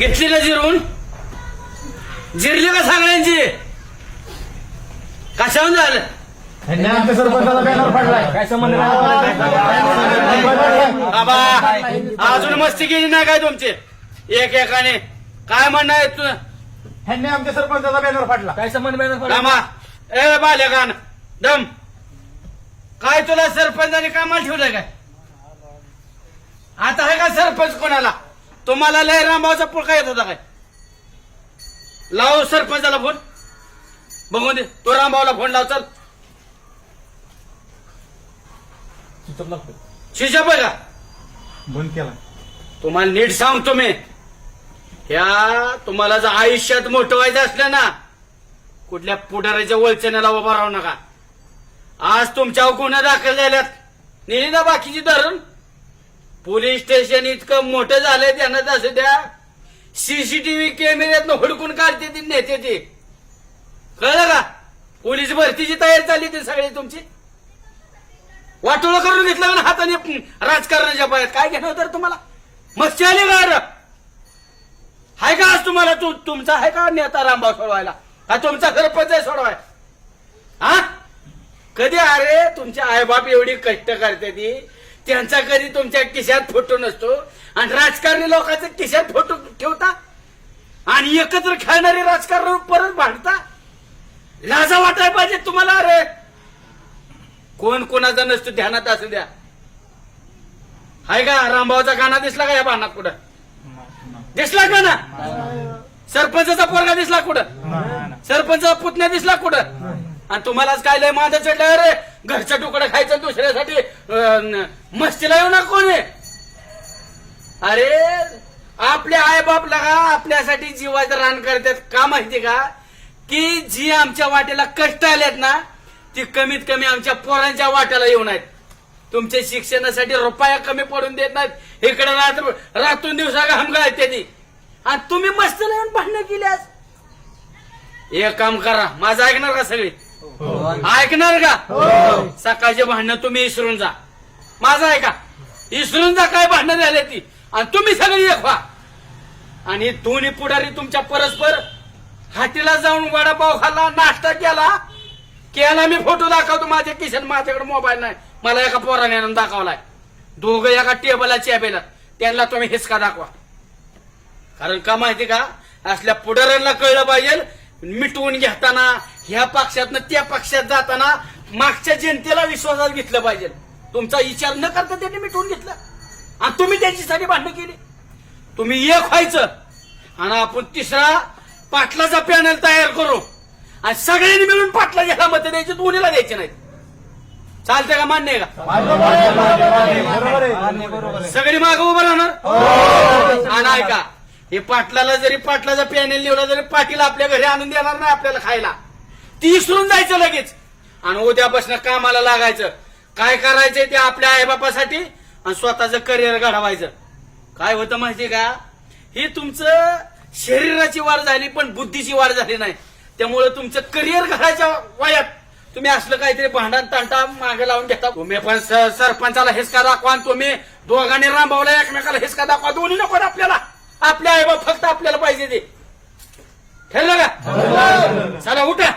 घेतली का जिरून? जिरली का सगळ्यांची? कशाहून झालं? ह्यांनी आमच्या सरपंचाला बॅनर फाडलाय काय संबंध बाबा अजून मस्ती केली नाही काय तुमची? एक एकाने. काय म्हणणं आहे तुझं ह्यांनी आमच्या सरपंचाला बॅनर फाडला. काय संबंध बॅनर रामा ए बालेगान दम. काय तुला सरपंचाने कामाला ठेवलंय काय? आता आहे का सरपंच कोणाला? तुम्हाला लय रामभाऊचा पुळका येत होता काय? लाव सरपंचाला फोन. बघून दे तो रामभाऊला फोन लाव चल. शिशा का बंद केला. तुम्हाला नीट सांगतो मी. ह्या तुम्हाला जर आयुष्यात मोठं व्हायचं असलं ना कुठल्या पुढाऱ्याच्या वळचण्याला उभा राहू नका. आज तुमच्यावर गुन्हा दाखल झाल्यात नेली ना बाकीची धरण पोलीस स्टेशन इतकं मोठं झालंय त्यांना तसं द्या. सीसीटीव्ही कॅमेऱ्यात हुडकून काढते ती नेते ती. कळलं का? पोलीस भरतीची तयारी चालली ती सगळी तुमची. वाटोळं करून घेतलं ना हाताने राजकारणाच्या पायात. काय घेणं तर तुम्हाला? मस्ती आली का? हाय का आज तुम्हाला तू तुमचा आहे का नेता रामभाव सोडवायला? का तुमचा सरपंच आहे सोडवाय? हा? कधी अरे तुमचे आईबाप एवढी कष्ट करते ती? त्यांचा कधी तुमच्या किशात फोटो नसतो? आणि राजकारणी लोकांचा किशात फोटो ठेवता? आणि एकत्र खेळणारे राजकारण परत भांडता? लाजा वाटायला पाहिजे तुम्हाला अरे. कोण कोणाचा नसतो ध्यानात असू द्या. हाय का रामभाऊचा गाणा दिसला का या भानात कुठं? दिसला का ना? सरपंचा पोरगा दिसला कुठं? सरपंचा पुतण्या दिसला कुठं? आणि तुम्हालाच काय लय माझं चढलं अरे घरचं तुकडं खायचं दुसऱ्यासाठी मस्तीला येऊ ना कोणी. अरे आपले आई बाप लगा आपल्यासाठी जीवाचं रान करतात. का माहिती का? की जी आमच्या वाटेला कष्ट आलेत ना ती कमीत कमी आमच्या पोरांच्या वाट्याला येऊन आहेत तुमच्या शिक्षणासाठी रुपया कमी पडून देत नाहीत. इकडे रात्र रातून दिवसा घाम त्यांनी ती. आणि तुम्ही मस्त लावून भांडणं केली आज एक काम करा माझं ऐकणार का सगळी? ऐकणार का? सकाळचे भांडणं तुम्ही इसरून जा. माझं ऐका. इसरून जा काय भांडणं झाले ती. आणि तुम्ही सगळी एक व्हा. आणि दोन्ही पुढारी तुमच्या परस्पर हाटीला जाऊन वडापाव खाल्ला नाश्ता केला. केला मी फोटो दाखवतो. माझ्या किशन माझ्याकडे मोबाईल नाही. मला एका पोराने आणून दाखवलाय. दोघं एका टेबला चॅबेला त्यांना तुम्ही हिसका दाखवा. कारण का माहिती का? असल्या पुढाऱ्यांना कळलं पाहिजे मिटवून घेताना ह्या पक्षातनं त्या पक्षात जाताना मागच्या जनतेला विश्वासात घेतलं पाहिजे. तुमचा विचार न करता त्यांनी मिटवून घेतलं. आणि तुम्ही त्यांच्यासाठी भांडणं केली. तुम्ही एक व्हायचं आणि आपण तिसरा पाटलाचा पॅनल तयार करू. आणि सगळ्यांनी मिळून पाटला घ्यायला मत द्यायचे दोन्हीला द्यायचे नाहीत. चालतंय का? मान्य आहे का? सगळी माग उभं राहणार? आणि ऐका हे पाटलाला जरी पाटलाचा पॅनेल निवडला जरी पाटील आपल्या घरी आणून देणार नाही आपल्याला खायला. ती विसरून जायचं लगेच. आणि उद्यापासून कामाला लागायचं. काय करायचंय ते आपल्या आईबापासाठी? आणि स्वतःचं करिअर घडवायचं. काय होतं माहितीये का? ही तुमचं शरीराची वाढ झाली पण बुद्धीची वाढ झाली नाही. त्यामुळे तुमचं करिअर घडायच्या वयात तुम्ही असलं काहीतरी भांडण तांटा मागे लावून घेता. तुम्ही पण स- सरपंचाला हिसका दाखवा आणि तुम्ही दोघांनी रामभाऊला एकमेकाला हिसका दाखवा? दोन्ही नको ना आपल्याला. आपल्या आईबाप फक्त आपल्याला पाहिजे ते. ठरलं का? चला उठा.